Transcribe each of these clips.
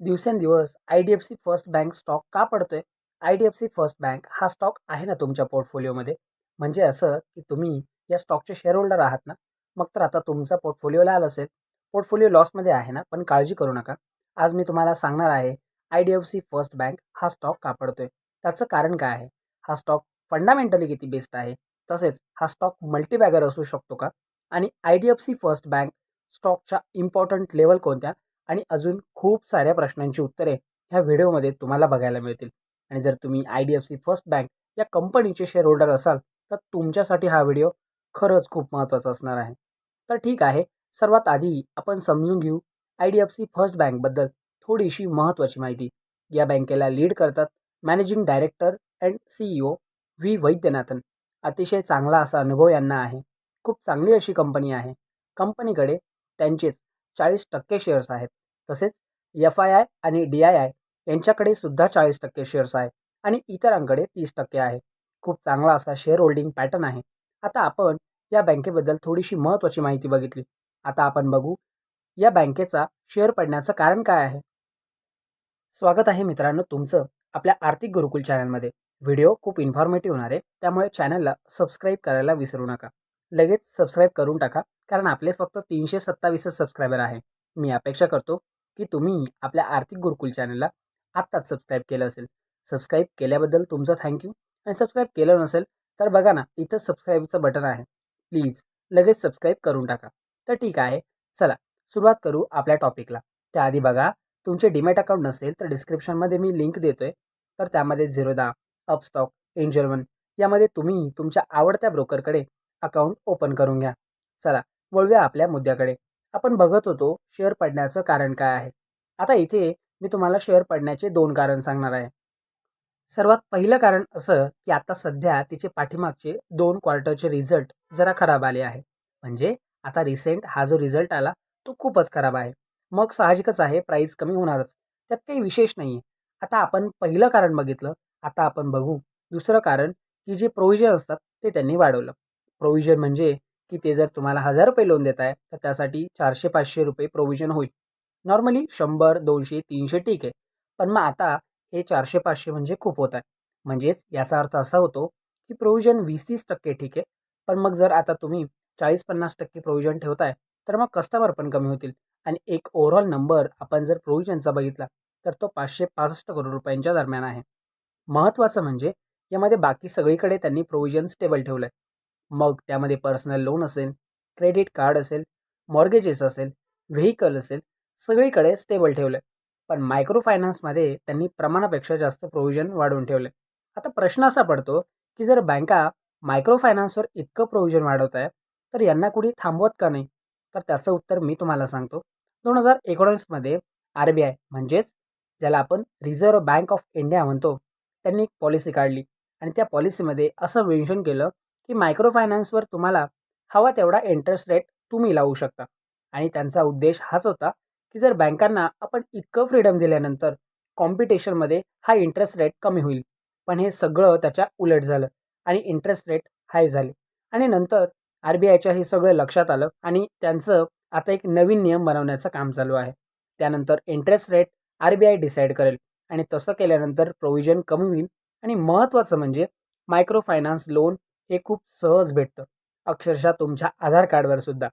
दिवसेंदिवस I D F C first bank stock का पडतोय? I D F C first bank हा stock आहे ना तुमच्या पोर्टफोलिओमध्ये म्हणजे असं की तुम्ही या स्टॉकचे शेअर होल्डर आहात ना? मग तर आता तुमचा पोर्टफोलिओ लाल असेल. पोर्टफोलिओ लॉसमध्ये आहे ना? पण काळजी करू नका. आज मी तुम्हाला सांगणार आहे I D F C first bank हा स्टॉक का पडतोय? त्याचं कारण काय आहे? हा स्टॉक फंडामेंटली किती बेस्ट आहे? तसेच हा स्टॉक मल्टीबॅगर असू शकतो का? आणि I D F C first bank स्टॉकच्या इम्पॉर्टंट लेवल कोणत्या? आणि अजून खूप साऱ्या प्रश्नांची उत्तरे ह्या व्हिडिओमध्ये तुम्हाला बघायला मिळतील. आणि जर तुम्ही I D F C first bank या कंपनीचे शेअर होल्डर असाल तर तुमच्यासाठी हा व्हिडिओ खरंच खूप महत्त्वाचा असणार आहे. तर ठीक आहे सर्वात आधी आपण समजून घेऊ I D F C first बँकबद्दल थोडीशी महत्त्वाची माहिती. या बँकेला लीड करतात managing director and C E O V. Vaidyanathan. अतिशय चांगला असा अनुभव यांना आहे. खूप चांगली अशी कंपनी आहे. कंपनीकडे त्यांचेच चाळीस टक्के शेअर्स आहेत. तसेच एफ आय आय आणि डी आय आय यांच्याकडे सुद्धा चाळीस टक्के शेअर्स आहे आणि इतरांकडे तीस टक्के आहे खूप चांगला असा शेअर होल्डिंग पॅटर्न आहे. आता आपण या बँकेबद्दल थोडीशी महत्त्वाची माहिती बघितली. आता आपण बघू या बँकेचा शेअर पडण्याचं कारण काय आहे? स्वागत आहे मित्रांनो तुमचं आपल्या आर्थिक गुरुकुल चॅनलमध्ये व्हिडिओ खूप इन्फॉर्मेटिव्ह होणार आहे. त्यामुळे चॅनलला सबस्क्राईब करायला विसरू नका. लगेच सबस्क्राईब करून टाका. कारण आपले फक्त तीनशे सत्तावीसच सबस्क्रायबर आहे. मी अपेक्षा करतो की तुम्ही आपल्या आर्थिक गुरुकुल चॅनलला आत्ताच सबस्क्राईब केलं असेल. सबस्क्राईब केल्याबद्दल तुमचं थँक्यू आणि सबस्क्राईब केलं नसेल तर बघा ना इथं सबस्क्राईबचं बटन आहे. प्लीज लगेच सबस्क्राईब करून टाका. तर ठीक आहे. चला सुरुवात करू आपल्या टॉपिकला त्याआधी बघा तुमचे डीमॅट अकाउंट नसेल तर डिस्क्रिप्शनमध्ये मी लिंक देतो आहे तर त्यामध्ये झिरोदा अपस्टॉक एंजल वन यामध्ये तुम्ही तुमच्या आवडत्या ब्रोकरकडे अकाउंट ओपन करून घ्या. चला वळूया आपल्या मुद्द्याकडे. आपण बघत होतो शेअर पडण्याचं कारण काय आहे? आता इथे मी तुम्हाला शेअर पडण्याचे दोन कारण सांगणार आहे. सर्वात पहिलं कारण असं की आता सध्या तिचे पाठीमागचे दोन क्वार्टरचे रिझल्ट जरा खराब आले आहे. म्हणजे आता रिसेंट हा जो रिझल्ट आला तो खूपच खराब आहे. मग साहजिकच आहे प्राईस कमी होणारच. त्यात काही विशेष नाही आहे आता आपण पहिलं कारण बघितलं आता आपण बघू. दुसरं कारण की जे प्रोव्हिजन असतात ते त्यांनी वाढवलं. प्रोव्हिजन म्हणजे की ते जर तुम्हाला हजार रुपये लोन देत आहे तर त्यासाठी चारशे पाचशे रुपये प्रोव्हिजन होईल. नॉर्मली शंभर दोनशे तीनशे ठीक आहे. पण मग आता हे चारशे पाचशे म्हणजे खूप होत आहे. म्हणजेच याचा अर्थ असा होतो की प्रोव्हिजन वीस तीस टक्के ठीक आहे. पण मग जर आता तुम्ही चाळीस पन्नास टक्के प्रोव्हिजन ठेवताय तर मग कस्टमर पण कमी होतील. आणि एक ओव्हरऑल नंबर आपण जर प्रोव्हिजनचा बघितला तर तो पाचशे पासष्ट करोड रुपयांच्या दरम्यान आहे. महत्त्वाचं म्हणजे यामध्ये बाकी सगळीकडे त्यांनी प्रोव्हिजन स्टेबल ठेवलं आहे मग त्यामध्ये पर्सनल लोन असेल क्रेडिट कार्ड असेल मॉर्गेजेस असेल व्हेकल असेल सगळीकडे स्टेबल ठेवलं. आहे पण मायक्रो फायनान्समध्ये त्यांनी प्रमाणापेक्षा जास्त प्रोव्हिजन वाढवून ठेवलं. आता प्रश्न असा पडतो की जर बँका मायक्रो फायनान्सवर इतकं प्रोव्हिजन वाढवत आहे तर यांना कुणी थांबवत का नाही? तर त्याचं उत्तर मी तुम्हाला सांगतो. दोन हजार एकोणीसमध्ये आर बी आय म्हणजेच ज्याला आपण रिझर्व्ह बँक ऑफ इंडिया म्हणतो त्यांनी एक पॉलिसी काढली. आणि त्या पॉलिसीमध्ये असं मेन्शन केलं की मायक्रो फायनान्सवर तुम्हाला हवा तेवढा इंटरेस्ट रेट तुम्ही लावू शकता. आणि त्यांचा उद्देश हाच होता की जर बँकांना आपण इतकं फ्रीडम दिल्यानंतर कॉम्पिटिशनमध्ये हा इंटरेस्ट रेट कमी होईल. पण हे सगळं त्याच्या उलट झालं आणि इंटरेस्ट रेट हाय झाले. आणि नंतर आर बी आयच्या हे सगळं लक्षात आलं आणि त्यांचं आता एक नवीन नियम बनवण्याचं काम चालू आहे. त्यानंतर interest rate R B I decide करेल आणि तसं केल्यानंतर प्रोव्हिजन कमी होईल. आणि महत्त्वाचं म्हणजे मायक्रो फायनान्स लोन हे खूप सहज भेटतं. अक्षरशः तुमच्या आधार कार्डवर सुद्धा.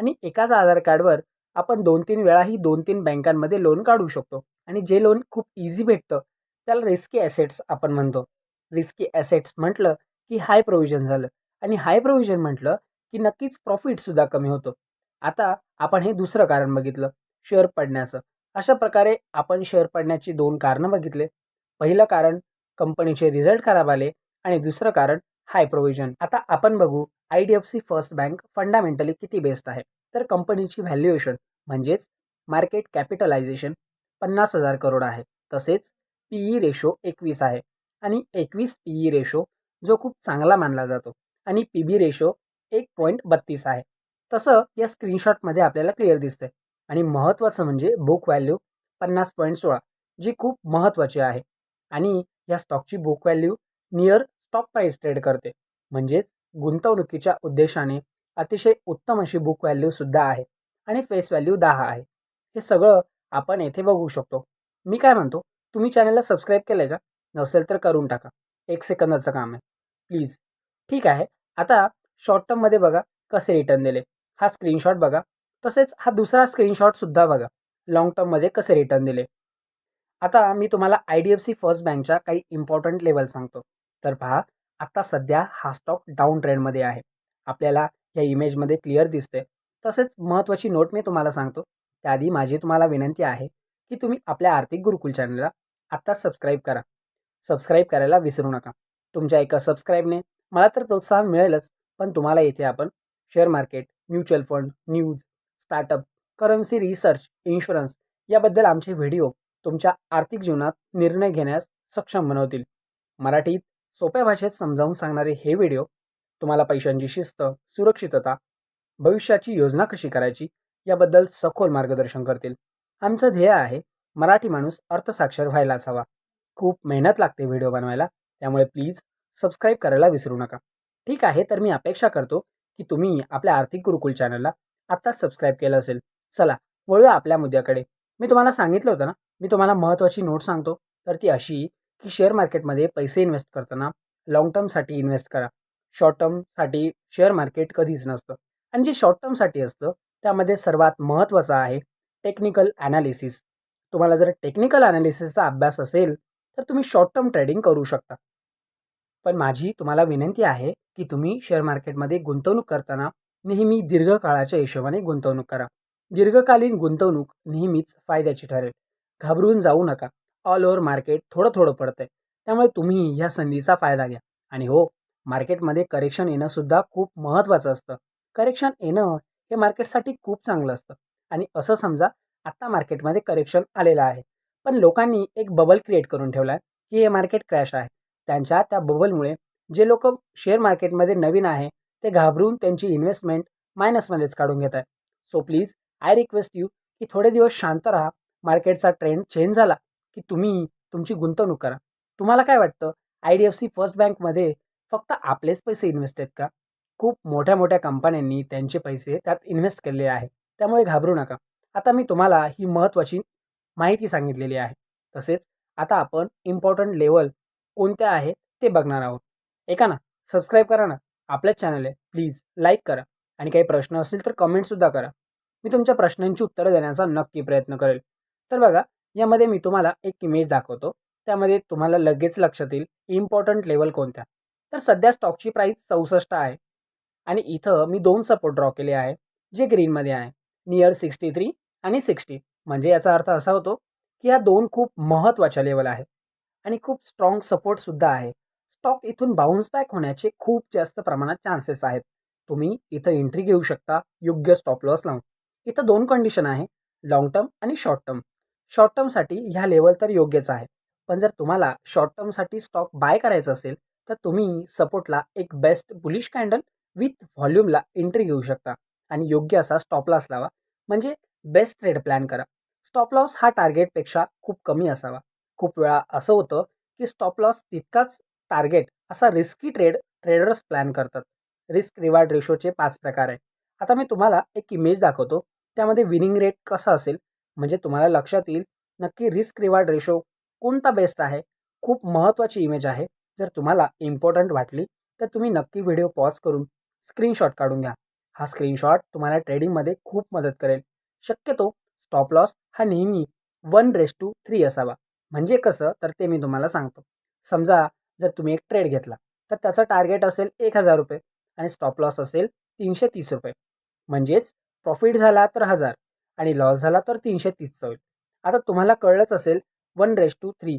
आणि एकाच आधार कार्डवर आपण दोन तीन वेळाही दोन तीन बँकांमध्ये लोन काढू शकतो. आणि जे लोन खूप इझी भेटतं त्याला रिस्की ॲसेट्स आपण म्हणतो. रिस्की ॲसेट्स म्हटलं की हाय प्रोव्हिजन झालं. आणि हाय प्रोव्हिजन म्हटलं की नक्कीच प्रॉफिटसुद्धा कमी होतो. आता आपण हे दुसरं कारण बघितलं शेअर पडण्याचं. अशा प्रकारे आपण शेअर पडण्याची दोन कारणं बघितले. पहिलं कारण कंपनीचे रिझल्ट खराब आले. आणि दुसरं कारण हाय प्रोव्हिजन. आता आपण बघू I D F C First Bank fundamentally किती बेस्ट आहे? तर कंपनीची व्हॅल्युएशन म्हणजेच मार्केट कॅपिटलायझेशन पन्नास हजार करोड आहे. तसेच पीई रेशो एकवीस आहे आणि एकवीस पीई रेशो जो खूप चांगला मानला जातो आणि पी बी रेशो एक पॉईंट बत्तीस आहे. तसं या स्क्रीनशॉटमध्ये आपल्याला क्लिअर दिसतंय. आणि महत्त्वाचं म्हणजे बुक व्हॅल्यू पन्नास पॉईंट सोळा जी खूप महत्त्वाची आहे. आणि या स्टॉकची book value near stock price trade करते. म्हणजेच गुंतवणुकीच्या उद्देशाने अतिशय उत्तम अशी बुक व्हॅल्यूसुद्धा आहे आणि फेस व्हॅल्यू दहा आहे. हे सगळं आपण येथे बघू शकतो. मी काय म्हणतो? तुम्ही चॅनलला सबस्क्राईब केलं आहे का? नसेल तर करून टाका. एक सेकंदाचं काम आहे. प्लीज ठीक आहे. आता शॉर्ट टर्ममध्ये बघा कसे रिटर्न दिले. हा स्क्रीनशॉट बघा. तसेच हा दुसरा स्क्रीनशॉटसुद्धा बघा. लाँग टर्ममध्ये कसे रिटर्न दिले. आता मी तुम्हाला I D F C First बँकच्या काही इम्पॉर्टंट लेवल सांगतो. तर पहा आत्ता सध्या हा स्टॉक डाऊन ट्रेंडमध्ये आहे. आपल्याला या इमेजमध्ये क्लिअर दिसते तसेच महत्त्वाची नोट मी तुम्हाला सांगतो. त्याआधी माझी तुम्हाला विनंती आहे की तुम्ही आपल्या आर्थिक गुरुकुल चॅनलला आत्ताच सबस्क्राईब करा. सबस्क्राईब करायला विसरू नका. तुमच्या एका सबस्क्राईबने मला तर प्रोत्साहन मिळेलच पण तुम्हाला इथे आपण share market mutual fund news startup currency research insurance याबद्दल आमचे व्हिडिओ तुमच्या आर्थिक जीवनात निर्णय घेण्यास सक्षम बनवतील. मराठीत सोप्या भाषेत समजावून सांगणारे हे व्हिडिओ तुम्हाला पैशांची शिस्त सुरक्षितता भविष्याची योजना कशी करायची याबद्दल सखोल मार्गदर्शन करतील. आमचं ध्येय आहे मराठी माणूस अर्थसाक्षर व्हायलाच हवा खूप मेहनत लागते व्हिडिओ बनवायला त्यामुळे प्लीज सबस्क्राईब करायला विसरू नका. ठीक आहे तर मी अपेक्षा करतो की तुम्ही आपल्या आर्थिक गुरुकुल चॅनलला आत्ताच सबस्क्राईब केलं असेल. चला वळूया आपल्या मुद्द्याकडे. मी तुम्हाला सांगितलं होतं ना मी तुम्हाला महत्त्वाची नोट सांगतो तर ती अशी की शेअर मार्केटमध्ये पैसे इन्व्हेस्ट करताना लाँग टर्मसाठी इन्व्हेस्ट करा. शॉर्ट टर्मसाठी शेअर मार्केट कधीच नसतं. आणि जे शॉर्ट टर्मसाठी असतं त्यामध्ये सर्वात महत्त्वाचं आहे टेक्निकल ॲनालिसिस तुम्हाला जर टेक्निकल ॲनालिसिसचा अभ्यास असेल तर तुम्ही शॉर्ट टर्म ट्रेडिंग करू शकता. पण माझी तुम्हाला विनंती आहे की तुम्ही शेअर मार्केटमध्ये गुंतवणूक करताना नेहमी दीर्घकाळाच्या हिशोबाने गुंतवणूक करा. दीर्घकालीन गुंतवणूक नेहमीच फायद्याची ठरेल. घाबरून जाऊ नका. ऑल ओव्हर मार्केट थोडं थोडं पडतंय. त्यामुळे तुम्ही ह्या संधीचा फायदा घ्या. आणि हो मार्केटमध्ये करेक्शन येणंसुद्धा खूप महत्त्वाचं असतं. करेक्शन येणं हे मार्केटसाठी खूप चांगलं असतं. आणि असं समजा आत्ता मार्केटमध्ये करेक्शन आलेलं आहे. पण लोकांनी एक बबल क्रिएट करून ठेवला आहे की हे मार्केट क्रॅश आहे. त्यांच्या त्या बबलमुळे जे लोक शेअर मार्केटमध्ये नवीन आहे ते घाबरून त्यांची इन्व्हेस्टमेंट मायनसमध्येच काढून घेत आहे. So please I request you की थोडे दिवस शांत राहा. मार्केटचा ट्रेंड चेंज झाला. की तुम्ही तुमची गुंतवणूक करा. तुम्हाला काय वाटतं? I D F C First बँकमध्ये फक्त आपलेच पैसे इन्व्हेस्ट आहेत का? खूप मोठ्या मोठ्या कंपन्यांनी त्यांचे पैसे त्यात इन्व्हेस्ट केलेले आहे. त्यामुळे घाबरू नका. आता मी तुम्हाला ही महत्त्वाची माहिती सांगितलेली आहे. तसेच आता आपण इम्पॉर्टंट लेवल कोणत्या आहे ते बघणार आहोत. एका ना? सबस्क्राईब करा ना. आपलंच चॅनल आहे. प्लीज लाईक करा. आणि काही प्रश्न असतील तर कमेंटसुद्धा करा. मी तुमच्या प्रश्नांची उत्तरं देण्याचा नक्की प्रयत्न करेल. तर बघा यामध्ये मी तुम्हाला एक इमेज दाखवतो. त्यामध्ये तुम्हाला लगेच लक्षात येईल इम्पॉर्टंट लेवल कोणत्या? तर सध्या स्टॉकची प्राईस चौसष्ट आहे. आणि इथं मी दोन सपोर्ट ड्रॉ केले आहे जे ग्रीनमध्ये आहे. नियर सिक्स्टी थ्री आणि सिक्स्टी म्हणजे याचा अर्थ असा होतो की ह्या दोन खूप महत्त्वाच्या लेवल आहे आणि खूप स्ट्रॉंग सपोर्टसुद्धा आहे. स्टॉक इथून बाउन्स बॅक होण्याचे खूप जास्त प्रमाणात चान्सेस आहेत. तुम्ही इथं एंट्री घेऊ शकता योग्य स्टॉप लॉस लावून. इथं दोन कंडिशन आहे लाँग टर्म आणि शॉर्ट टर्म शॉर्ट टर्मसाठी ह्या लेवल तर योग्यच आहे. पण जर तुम्हाला शॉर्ट टर्मसाठी स्टॉक बाय करायचा असेल तर तुम्ही सपोर्टला एक बेस्ट बुलिश कॅन्डल विथ व्हॉल्यूमला एंट्री घेऊ शकता. आणि योग्य असा स्टॉप लॉस लावा. म्हणजे बेस्ट ट्रेड प्लॅन करा. स्टॉप लॉस हा टार्गेटपेक्षा खूप कमी असावा. खूप वेळा असं होतं की स्टॉप लॉस तितकाच टार्गेट असा रिस्की ट्रेड ट्रेडर्स प्लॅन करतात. रिस्क रिवार्ड रेशोचे पाच प्रकार आहे आता मी तुम्हाला एक इमेज दाखवतो. त्यामध्ये विनिंग रेट कसा असेल? म्हणजे तुम्हाला लक्षात येईल नक्की रिस्क रिवार्ड रेशो कोणता बेस्ट आहे? खूप महत्त्वाची इमेज आहे. जर तुम्हाला इम्पॉर्टंट वाटली तर तुम्ही नक्की व्हिडिओ पॉज करून स्क्रीनशॉट काढून घ्या. हा स्क्रीनशॉट तुम्हाला ट्रेडिंगमध्ये खूप मदत करेल. शक्यतो स्टॉप लॉस हा नेहमी वन रेस टू थ्री असावा. म्हणजे कसं? तर ते मी तुम्हाला सांगतो. समजा जर तुम्ही एक ट्रेड घेतला तर त्याचं टार्गेट असेल एक हजार रुपये आणि स्टॉप लॉस असेल तीनशे तीस रुपये. म्हणजेच प्रॉफिट झाला तर हजार. आणि लॉस झाला तर तीनशे तीसचा होईल. आता तुम्हाला कळलंच असेल one ratio to three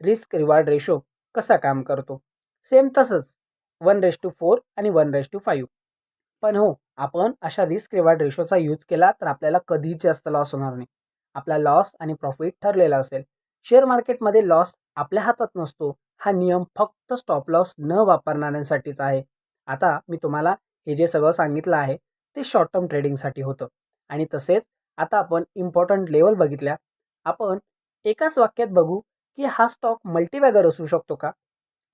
risk reward ratio कसा काम करतो? सेम तसंच वन रेश टू फोर आणि वन रेश टू फाईव्ह पण हो आपण अशा रिस्क रिवॉर्ड रेशोचा यूज केला तर आपल्याला कधीच जास्त लॉस होणार नाही. आपला लॉस आणि प्रॉफिट ठरलेला असेल. शेअर मार्केटमध्ये लॉस आपल्या हातात नसतो. हा नियम फक्त स्टॉप लॉस न वापरणाऱ्यांसाठीच आहे. आता मी तुम्हाला हे जे सगळं सांगितलं आहे ते शॉर्ट टर्म ट्रेडिंगसाठी होतं. आणि तसेच आता आपण इम्पॉर्टंट लेवल बघितल्या. आपण एकाच वाक्यात बघू की हा स्टॉक मल्टीबॅगर असू शकतो का?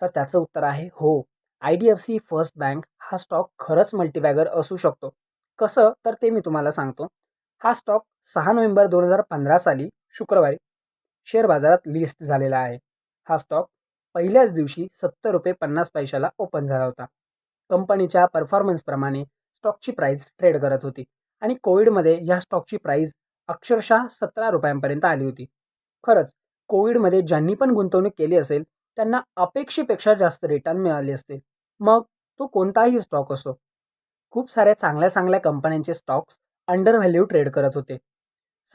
तर त्याचं उत्तर आहे हो. I D F C First Bank हा स्टॉक खरंच मल्टीबॅगर असू शकतो. कसं? तर ते मी तुम्हाला सांगतो. हा स्टॉक सहा नोव्हेंबर दोन हजार पंधरा साली शुक्रवारी शेअर बाजारात लिस्ट झालेला आहे. हा स्टॉक पहिल्याच दिवशी सत्तर रुपये पन्नास पैशाला ओपन झाला होता. कंपनीच्या परफॉर्मन्सप्रमाणे स्टॉकची प्राईस ट्रेड करत होती. आणि कोविडमध्ये ह्या स्टॉकची प्राईस अक्षरशः सतरा रुपयांपर्यंत आली होती. खरंच कोविडमध्ये ज्यांनी पण गुंतवणूक केली असेल त्यांना अपेक्षेपेक्षा जास्त रिटर्न मिळाले असते मग तो कोणताही स्टॉक असो. खूप साऱ्या चांगल्या चांगल्या कंपन्यांचे स्टॉक्स अंडर व्हॅल्यू ट्रेड करत होते.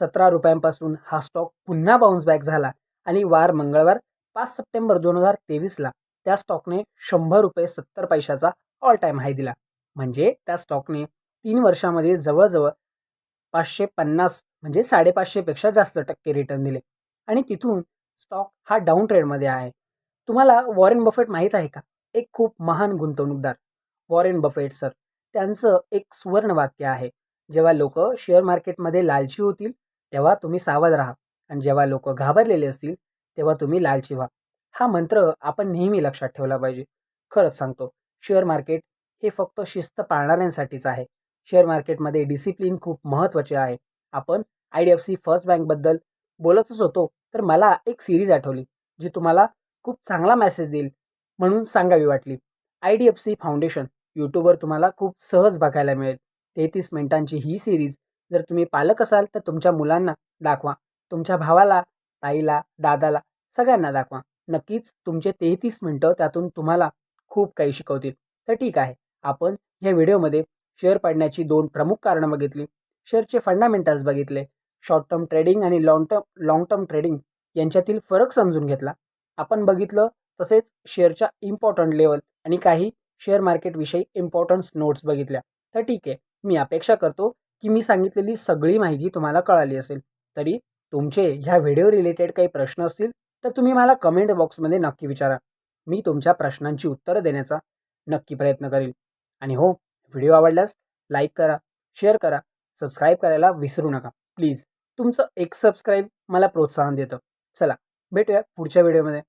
सतरा रुपयांपासून हा स्टॉक पुन्हा बाउन्स बॅक झाला आणि वार मंगळवार पाच सप्टेंबर दोन हजार तेवीसला त्या स्टॉकने शंभर रुपये सत्तर पैशाचा ऑल टाईम हाय दिला. म्हणजे त्या स्टॉकने तीन वर्षामध्ये जवळजवळ पाचशे पन्नास म्हणजे साडेपाचशेपेक्षा जास्त टक्के रिटर्न दिले. आणि तिथून स्टॉक हा डाऊन ट्रेडमध्ये आहे. तुम्हाला वॉरेन बफेट माहीत आहे का? एक खूप महान गुंतवणूकदार. वॉरेन बफेट सर त्यांचं एक सुवर्ण वाक्य आहे. जेव्हा लोक शेअर मार्केटमध्ये लालची होतील तेव्हा तुम्ही सावध राहा. आणि जेव्हा लोक घाबरलेले असतील तेव्हा तुम्ही लालची व्हा. हा मंत्र आपण नेहमी लक्षात ठेवला पाहिजे. खरंच सांगतो शेअर मार्केट हे फक्त शिस्त पाळणाऱ्यांसाठीच आहे. शेअर मार्केटमध्ये डिसिप्लिन खूप महत्त्वाचे आहे. आपण I D F C First बँकबद्दल बोलतच होतो तर मला एक सिरीज आठवली जी तुम्हाला खूप चांगला मेसेज देईल म्हणून सांगावी वाटली. I D F C Foundation यूट्यूबवर तुम्हाला खूप सहज बघायला मिळेल. तेहतीस मिनिटांची ही सिरीज जर तुम्ही पालक असाल तर तुमच्या मुलांना दाखवा. तुमच्या भावाला ताईला दादाला सगळ्यांना दाखवा. नक्कीच तुमचे तेहतीस मिनटं त्यातून तुम्हाला खूप काही शिकवतील. तर ठीक आहे आपण या व्हिडिओमध्ये शेअर पाडण्याची दोन प्रमुख कारणं बघितली. शेअरचे फंडामेंटल्स बघितले. शॉर्ट टर्म ट्रेडिंग आणि long term long term trading यांच्यातील फरक समजून घेतला. आपण बघितलं तसेच शेअरच्या इम्पॉर्टंट लेवल आणि काही शेअर मार्केटविषयी इम्पॉर्टन्स नोट्स बघितल्या. तर ठीक आहे मी अपेक्षा करतो की मी सांगितलेली सगळी माहिती तुम्हाला कळाली असेल. तरी तुमचे ह्या व्हिडिओ रिलेटेड काही प्रश्न असतील तर तुम्ही मला कमेंट बॉक्समध्ये नक्की विचारा. मी तुमच्या प्रश्नांची उत्तरं देण्याचा नक्की प्रयत्न करेल. आणि हो व्हिडिओ आवडल्यास लाईक करा शेअर करा सबस्क्राईब करायला विसरू नका. प्लीज तुमचं एक सबस्क्राईब मला प्रोत्साहन देतं. चला भेटूया पुढच्या व्हिडिओमध्ये.